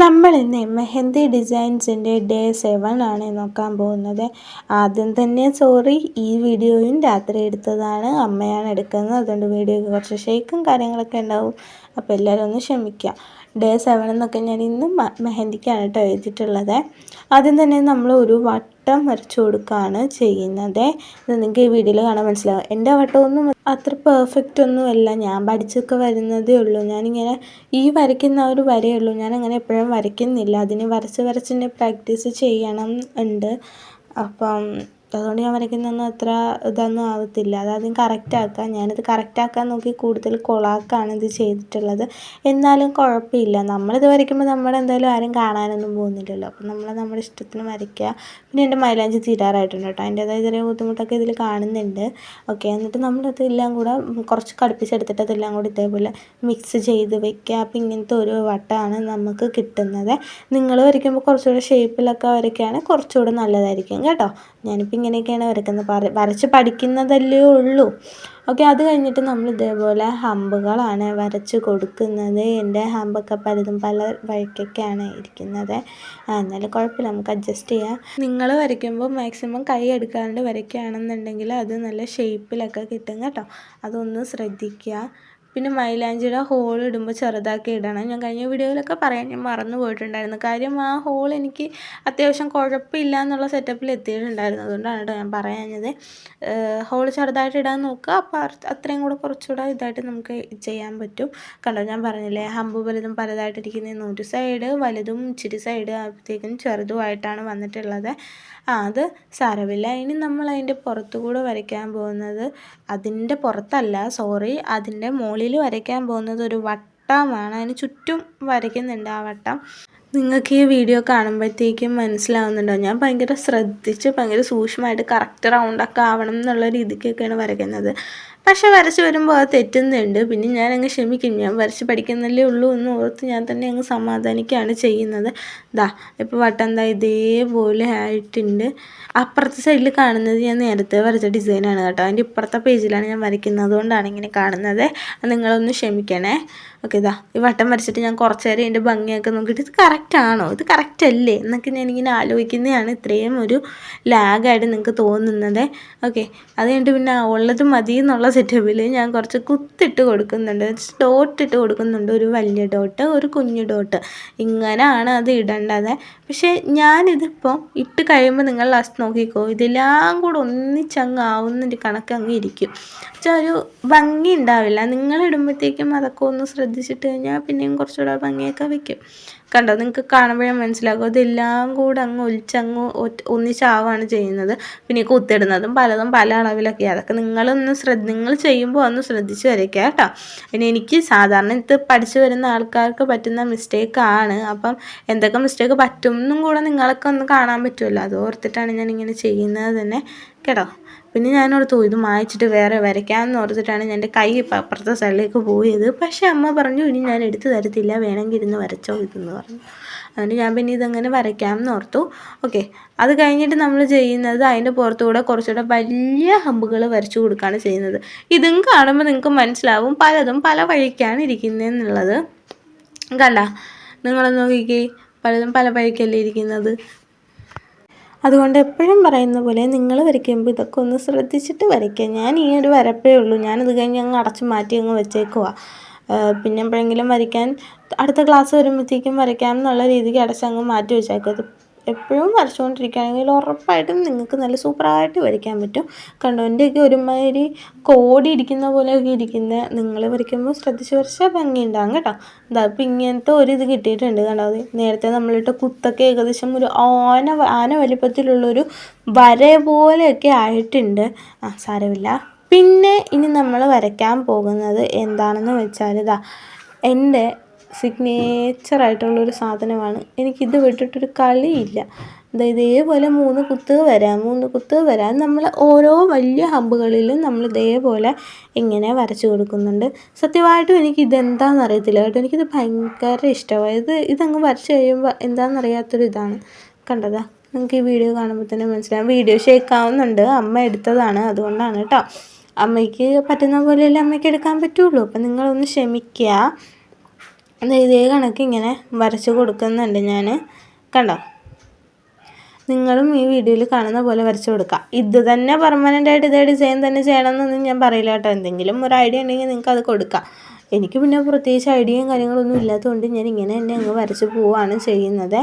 നമ്മൾ ഇന്ന് mehndi ഡിസൈൻസിന്റെ day seven ആണ് നോക്കാൻ പോകുന്നത്. ആദ്യം തന്നെ സോറി ഈ വീഡിയോയും രാത്രി എടുത്തതാണ്. അമ്മയാണ് എടുക്കുന്നത്. അതുകൊണ്ട് വീഡിയോയ്ക്ക് കുറച്ച് ഷേക്കും കാര്യങ്ങളൊക്കെ ഉണ്ടാവും. അപ്പോൾ എല്ലാവരും ഒന്ന് ക്ഷമിക്കുക. ഡേ സെവൻ എന്നൊക്കെ ഞാൻ ഇന്ന് മെഹന്തിക്കാണ് കേട്ടോ എഴുതിയിട്ടുള്ളത്. ആദ്യം തന്നെ നമ്മൾ ഒരു വട്ടം വരച്ചു കൊടുക്കുകയാണ് ചെയ്യുന്നത്. ഇത് നിങ്ങൾക്ക് ഈ വീഡിയോയിൽ കാണാൻ മനസ്സിലാവും. എന്റെ വട്ടമൊന്നും അത്ര പെർഫെക്റ്റ് ഒന്നുമല്ല. ഞാൻ പഠിച്ചൊക്കെ വരുന്നതേ ഉള്ളൂ. ഞാനിങ്ങനെ ഈ വരയ്ക്കുന്ന ഒരു വരയുള്ളൂ ഞാനങ്ങനെ എപ്പോഴും വരയ്ക്കുന്നില്ല. അതിന് വരച്ച് വരച്ച് പ്രാക്ടീസ് ചെയ്യണം ഉണ്ട്. അപ്പം അതുകൊണ്ട് ഞാൻ വരയ്ക്കുന്നതൊന്നും അത്ര ഇതൊന്നും ആവത്തില്ല. അതാദ്യം കറക്റ്റ് ഞാനത് ഞാനിത് കറക്റ്റ് ആക്കാൻ നോക്കി കൂടുതൽ കൊളാക്കാണ് ഇത് ചെയ്തിട്ടുള്ളത്. എന്നാലും കുഴപ്പമില്ല. നമ്മളിത് വരയ്ക്കുമ്പോൾ നമ്മുടെ എന്തായാലും ആരും കാണാനൊന്നും പോകുന്നില്ലല്ലോ. അപ്പം നമ്മൾ നമ്മുടെ ഇഷ്ടത്തിന് വരയ്ക്കുക. പിന്നെ എന്റെ മൈലാഞ്ചി തീരാറായിട്ടുണ്ട് കേട്ടോ. അതിന്റേതായ ചെറിയ ബുദ്ധിമുട്ടൊക്കെ ഇതിൽ കാണുന്നുണ്ട്. ഓക്കെ എന്നിട്ട് നമ്മളത് എല്ലാം കൂടെ കുറച്ച് കടുപ്പിച്ചെടുത്തിട്ട് അതെല്ലാം കൂടി ഇതേപോലെ മിക്സ് ചെയ്ത് വെക്കുക. അപ്പം ഇങ്ങനത്തെ ഒരു വട്ടമാണ് നമുക്ക് കിട്ടുന്നത്. നിങ്ങൾ വരയ്ക്കുമ്പോൾ കുറച്ചുകൂടെ ഷേപ്പിലൊക്കെ വരയ്ക്കുകയാണെങ്കിൽ കുറച്ചുകൂടെ നല്ലതായിരിക്കും കേട്ടോ. ഞാനിപ്പോൾ ഇങ്ങനെയൊക്കെയാണ് വരയ്ക്കുന്നത്. വരച്ച് പഠിക്കുന്നതല്ലേ ഉള്ളൂ. ഓക്കെ അത് കഴിഞ്ഞിട്ട് നമ്മൾ ഇതേപോലെ ഹമ്പുകളാണ് വരച്ച് കൊടുക്കുന്നത്. എന്റെ ഹമ്പൊക്കെ പലതും പല വഴിക്കൊക്കെയാണ് ഇരിക്കുന്നത്. എന്നാലും കുഴപ്പമില്ല നമുക്ക് അഡ്ജസ്റ്റ് ചെയ്യാം. നിങ്ങൾ വരയ്ക്കുമ്പോൾ മാക്സിമം കൈ എടുക്കാണ്ട് വരയ്ക്കുകയാണെന്നുണ്ടെങ്കിൽ അത് നല്ല ഷേപ്പിലൊക്കെ കിട്ടും കേട്ടോ. അതൊന്ന് ശ്രദ്ധിക്കുക. പിന്നെ മൈലാഞ്ചിയുടെ ഹോൾ ഇടുമ്പോൾ ചെറുതാക്കി ഇടണം. ഞാൻ കഴിഞ്ഞ വീഡിയോയിലൊക്കെ പറയാൻ ഞാൻ മറന്നു പോയിട്ടുണ്ടായിരുന്നു. കാര്യം ആ ഹോൾ എനിക്ക് അത്യാവശ്യം കുഴപ്പമില്ല എന്നുള്ള സെറ്റപ്പിൽ എത്തിയിട്ടുണ്ടായിരുന്നു. അതുകൊണ്ടാണ് കേട്ടോ ഞാൻ പറയാഞ്ഞത്. ഹോൾ ചെറുതായിട്ട് ഇടാൻ നോക്കുക. അപ്പോൾ അത്രയും കൂടെ കുറച്ചുകൂടെ ഇതായിട്ട് നമുക്ക് ചെയ്യാൻ പറ്റും. കണ്ടോ ഞാൻ പറഞ്ഞില്ലേ ഹമ്പ് വലുതും പലതായിട്ടിരിക്കുന്ന നൂറ് സൈഡ് വലുതും ഇച്ചിരി സൈഡ് ആകുമ്പോഴത്തേക്കും ചെറുതുമായിട്ടാണ് വന്നിട്ടുള്ളത്. ആ അത് സാരമില്ല. ഇനി നമ്മൾ അതിന്റെ പുറത്തുകൂടെ വരയ്ക്കാൻ പോകുന്നത് അതിന്റെ പുറത്തല്ല സോറി അതിന്റെ മുകളിൽ വരയ്ക്കാൻ പോകുന്നത് ഒരു വട്ടമാണ്. അതിന് ചുറ്റും വരയ്ക്കുന്നുണ്ട് ആ വട്ടം. നിങ്ങൾക്ക് ഈ വീഡിയോ കാണുമ്പോഴത്തേക്കും മനസ്സിലാവുന്നുണ്ടോ? ഞാൻ ഭയങ്കര ശ്രദ്ധിച്ച് ഭയങ്കര സൂക്ഷ്മമായിട്ട് കറക്റ്റ് റൗണ്ടൊക്കെ ആവണം എന്നുള്ള രീതിക്കൊക്കെയാണ് വരയ്ക്കുന്നത്. പക്ഷെ വരച്ച് വരുമ്പോൾ അത് തെറ്റുന്നുണ്ട്. പിന്നെ ഞാൻ അങ്ങ് ക്ഷമിക്കും. ഞാൻ വരച്ച് പഠിക്കുന്നല്ലേ ഉള്ളൂ എന്ന് ഓർത്ത് ഞാൻ തന്നെ അങ്ങ് സമാധാനിക്കുകയാണ് ചെയ്യുന്നത്. ദാ ഇപ്പോൾ വട്ടം ദാ ഇതേപോലെ ആയിട്ടുണ്ട്. അപ്പുറത്തെ സൈഡിൽ കാണുന്നത് ഞാൻ നേരത്തെ വരച്ച ഡിസൈനാണ് കേട്ടോ. അതിന്റെ ഇപ്പുറത്തെ പേജിലാണ് ഞാൻ വരയ്ക്കുന്നത്. അതുകൊണ്ടാണ് ഇങ്ങനെ കാണുന്നത്. നിങ്ങളൊന്ന് ക്ഷമിക്കണേ. ഓക്കെ ഇതാ ഈ വട്ടം വരച്ചിട്ട് ഞാൻ കുറച്ച് നേരം ഇതിന്റെ ഭംഗിയൊക്കെ നോക്കിയിട്ട് ഇത് കറക്റ്റ് ആണോ? ഇത് കറക്റ്റ് അല്ലേ? എന്നൊക്കെ ഞാനിങ്ങനെ ആലോചിക്കുന്നതാണ് ഇത്രയും ഒരു ലാഗായിട്ട് നിങ്ങൾക്ക് തോന്നുന്നത്. ഓക്കെ അത് കഴിഞ്ഞിട്ട് പിന്നെ ഉള്ളത് മതി എന്നുള്ള സെറ്റപ്പിൽ ഞാൻ കുറച്ച് കുത്തിട്ട് കൊടുക്കുന്നുണ്ട്. ഡോട്ട് ഇട്ട് കൊടുക്കുന്നുണ്ട്. ഒരു വലിയ ഡോട്ട് ഒരു കുഞ്ഞു ഡോട്ട് ഇങ്ങനെയാണ് അത് ഇടേണ്ടത്. പക്ഷേ ഞാനിതിപ്പോൾ ഇട്ട് കഴിയുമ്പോൾ നിങ്ങൾ ലാസ്റ്റ് നോക്കിക്കോ. ഇതെല്ലാം കൂടെ ഒന്നിച്ചങ്ങ് ആവുന്നൊരു കണക്ക് അങ്ങ് ഇരിക്കും. വെച്ചാൽ ഒരു ഭംഗി ഉണ്ടാവില്ല. നിങ്ങൾ ഇടുമ്പോഴത്തേക്കും അതൊക്കെ ഒന്ന് ശ്രദ്ധിച്ചിട്ട് കഴിഞ്ഞാൽ പിന്നെയും കുറച്ചുകൂടെ ഭംഗിയൊക്കെ വയ്ക്കും കണ്ടോ? നിങ്ങൾക്ക് കാണുമ്പോഴേ മനസ്സിലാകും. ഇതെല്ലാം കൂടെ അങ്ങ് ഒലിച്ചങ്ങ് ഒന്നിച്ചാവാണ് ചെയ്യുന്നത്. പിന്നെ കുത്തിടുന്നതും പലതും പല അളവിലൊക്കെ അതൊക്കെ നിങ്ങളൊന്ന് ശ്രദ്ധ നിങ്ങൾ ചെയ്യുമ്പോൾ ഒന്ന് ശ്രദ്ധിച്ച് വരയ്ക്കുക കേട്ടോ. പിന്നെ എനിക്ക് സാധാരണ ഇത് പഠിച്ചു വരുന്ന ആൾക്കാർക്ക് പറ്റുന്ന മിസ്റ്റേക്കാണ് അപ്പം എന്തൊക്കെ മിസ്റ്റേക്ക് പറ്റും എന്നും കൂടെ നിങ്ങളൊക്കെ ഒന്ന് കാണാൻ പറ്റുമല്ലോ. അത് ഓർത്തിട്ടാണ് ഞാൻ ഇങ്ങനെ ചെയ്യുന്നത് തന്നെ കേട്ടോ. പിന്നെ ഞാനോർത്തു ഇത് മായച്ചിട്ട് വേറെ വരയ്ക്കാമെന്ന് ഓർത്തിട്ടാണ് എന്റെ കൈ അപ്പുറത്തെ സൈഡിലേക്ക് പോയത്. പക്ഷേ അമ്മ പറഞ്ഞു ഇനി ഞാൻ എടുത്തു തരത്തില്ല. വേണമെങ്കിൽ ഇരുന്ന് വരച്ചോ ഇതെന്ന് പറഞ്ഞു. അതുകൊണ്ട് ഞാൻ പിന്നെ ഇതങ്ങനെ വരയ്ക്കാം എന്ന് ഓർത്തു. ഓക്കെ അത് കഴിഞ്ഞിട്ട് നമ്മൾ ചെയ്യുന്നത് അതിന്റെ പുറത്തുകൂടെ കുറച്ചുകൂടെ വലിയ ഹമ്പുകൾ വരച്ചു കൊടുക്കുകയാണ് ചെയ്യുന്നത്. ഇതും കാണുമ്പോൾ നിങ്ങൾക്ക് മനസ്സിലാവും പലതും പല വഴിക്കാണ് ഇരിക്കുന്നതെന്നുള്ളത് കണ്ട? നിങ്ങളൊന്ന് നോക്കിക്കേ. പലതും പല വഴിക്കല്ലേ ഇരിക്കുന്നത്. അതുകൊണ്ട് എപ്പോഴും പറയുന്ന പോലെ നിങ്ങൾ വരയ്ക്കുമ്പോൾ ഇതൊക്കെ ഒന്ന് ശ്രദ്ധിച്ചിട്ട് വരയ്ക്കുക. ഞാൻ ഈ ഒരു വരപ്പേ ഉള്ളൂ. ഞാനത് കഴിഞ്ഞ് അങ്ങ് അടച്ചു മാറ്റി അങ്ങ് വെച്ചേക്കുവാ. പിന്നെ എപ്പോഴെങ്കിലും വരയ്ക്കാൻ അടുത്ത ക്ലാസ് വരുമ്പോഴത്തേക്കും വരയ്ക്കാം എന്നുള്ള രീതിക്ക് അടച്ചങ്ങ് മാറ്റി വെച്ചേക്കും എപ്പോഴും വരച്ചുകൊണ്ടിരിക്കുകയാണെങ്കിൽ ഉറപ്പായിട്ടും നിങ്ങൾക്ക് നല്ല സൂപ്പറായിട്ട് വരയ്ക്കാൻ പറ്റും. കണ്ടോ എന്റെയൊക്കെ ഒരുമാതിരി കോടി ഇരിക്കുന്ന പോലെയൊക്കെ ഇരിക്കുന്ന. നിങ്ങൾ വരയ്ക്കുമ്പോൾ ശ്രദ്ധിച്ച് വരച്ചാൽ ഭംഗിയുണ്ടാകും കേട്ടോ. ഇതാ ഇപ്പം ഇങ്ങനത്തെ ഒരു ഇത് കിട്ടിയിട്ടുണ്ട് കണ്ടോ. അത് നേരത്തെ നമ്മളിട്ട് കുത്തൊക്കെ ഏകദേശം ഒരു ആന ആന വലിപ്പത്തിലുള്ളൊരു വര പോലെയൊക്കെ ആയിട്ടുണ്ട്. ആ സാരമില്ല. പിന്നെ ഇനി നമ്മൾ വരയ്ക്കാൻ പോകുന്നത് എന്താണെന്ന് വെച്ചാൽ ഇതാ എന്റെ സിഗ്നേച്ചറായിട്ടുള്ളൊരു സാധനമാണ്. എനിക്കിത് വിട്ടിട്ടൊരു കളിയില്ല. ദാ ഇതേപോലെ മൂന്ന് കുത്ത് വരാം മൂന്ന് കുത്ത് വരാം. നമ്മൾ ഓരോ വലിയ ഹബ്ബുകളിലും നമ്മൾ ഇതേപോലെ ഇങ്ങനെ വരച്ചു കൊടുക്കുന്നുണ്ട്. സത്യമായിട്ടും എനിക്ക് ഇതെന്താണെന്ന് അറിയത്തില്ല കേട്ടോ. എനിക്കിത് ഭയങ്കര ഇഷ്ടമായി ഇത് ഇതങ്ങ് വരച്ച് കഴിയുമ്പോൾ എന്താണെന്ന് അറിയാത്തൊരു ഇതാണ്. കണ്ടതാ നിങ്ങൾക്ക് ഈ വീഡിയോ കാണുമ്പോൾ തന്നെ മനസ്സിലാവും. വീഡിയോ ഷേക്കാവുന്നുണ്ട് അമ്മ എടുത്തതാണ്. അതുകൊണ്ടാണ് കേട്ടോ. അമ്മയ്ക്ക് പറ്റുന്ന പോലെയല്ലേ അമ്മയ്ക്ക് എടുക്കാൻ പറ്റുള്ളൂ. അപ്പം നിങ്ങളൊന്ന് ക്ഷമിക്കുക ഇതേ കണക്ക് ഇങ്ങനെ വരച്ച് കൊടുക്കുന്നുണ്ട് ഞാൻ കണ്ടോ? നിങ്ങളും ഈ വീഡിയോയിൽ കാണുന്ന പോലെ വരച്ച് കൊടുക്കുക ഇത് തന്നെ പെർമനന്റ് ആയിട്ട് ഇതേ ഡിസൈൻ തന്നെ ചെയ്യണമെന്നൊന്നും ഞാൻ പറയില്ല കേട്ടോ. എന്തെങ്കിലും ഒരു ഐഡിയ ഉണ്ടെങ്കിൽ നിങ്ങൾക്ക് അത് കൊടുക്കാം. എനിക്ക് പിന്നെ പ്രത്യേകിച്ച് ഐഡിയയും കാര്യങ്ങളൊന്നും ഇല്ലാത്തതുകൊണ്ട് ഞാൻ ഇങ്ങനെ തന്നെ അങ്ങ് വരച്ച് പോവുകയാണ് ചെയ്യുന്നത്.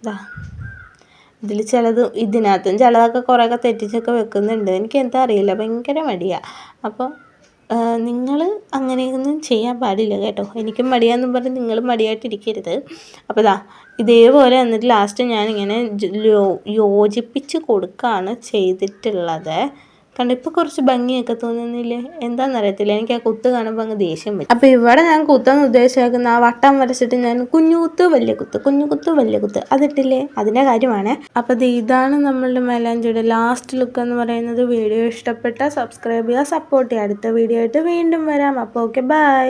ഇതാ ഇതിൽ ചിലത് ഇതിനകത്തും ചിലതൊക്കെ കുറേയൊക്കെ തെറ്റിച്ചൊക്കെ വെക്കുന്നുണ്ട്. എനിക്ക് എന്താ അറിയില്ല. ഭയങ്കര മടിയാണ് അപ്പോൾ നിങ്ങൾ അങ്ങനെയൊന്നും ചെയ്യാൻ പാടില്ല കേട്ടോ. എനിക്കും മടിയാന്നും പറഞ്ഞ് നിങ്ങൾ മടിയായിട്ടിരിക്കരുത്. അപ്പോൾ ഇതാ ഇതേപോലെ എന്നിട്ട് ലാസ്റ്റ് ഞാനിങ്ങനെ യോജിപ്പിച്ച് കൊടുക്കുകയാണ് ചെയ്തിട്ടുള്ളത്. കണ്ടോ ഇപ്പൊ കുറച്ച് ഭംഗിയൊക്കെ തോന്നുന്നില്ലേ? എന്താണെന്നറിയത്തില്ല എനിക്ക് ആ കുത്ത് കാണുമ്പോൾ അങ്ങ് ദേഷ്യം വരും. അപ്പോൾ ഇവിടെ ഞാൻ കുത്തെന്ന് ഉദ്ദേശിക്കുന്ന ആ വട്ടം വരച്ചിട്ട് ഞാൻ കുഞ്ഞു കുത്ത് വലിയ കുത്ത് കുഞ്ഞു കുത്ത് വലിയ കുത്ത് അതിട്ടില്ലേ? അതിന്റെ കാര്യമാണ്. അപ്പോൾ ഇത് ഇതാണ് നമ്മളുടെ മേലാഞ്ചിയുടെ ലാസ്റ്റ് ലുക്ക് എന്ന് പറയുന്നത്. വീഡിയോ ഇഷ്ടപ്പെട്ട സബ്സ്ക്രൈബ് ചെയ്യുക സപ്പോർട്ട് ചെയ്യുക. അടുത്ത വീഡിയോ ആയിട്ട് വീണ്ടും വരാം. അപ്പോൾ ഓക്കെ ബൈ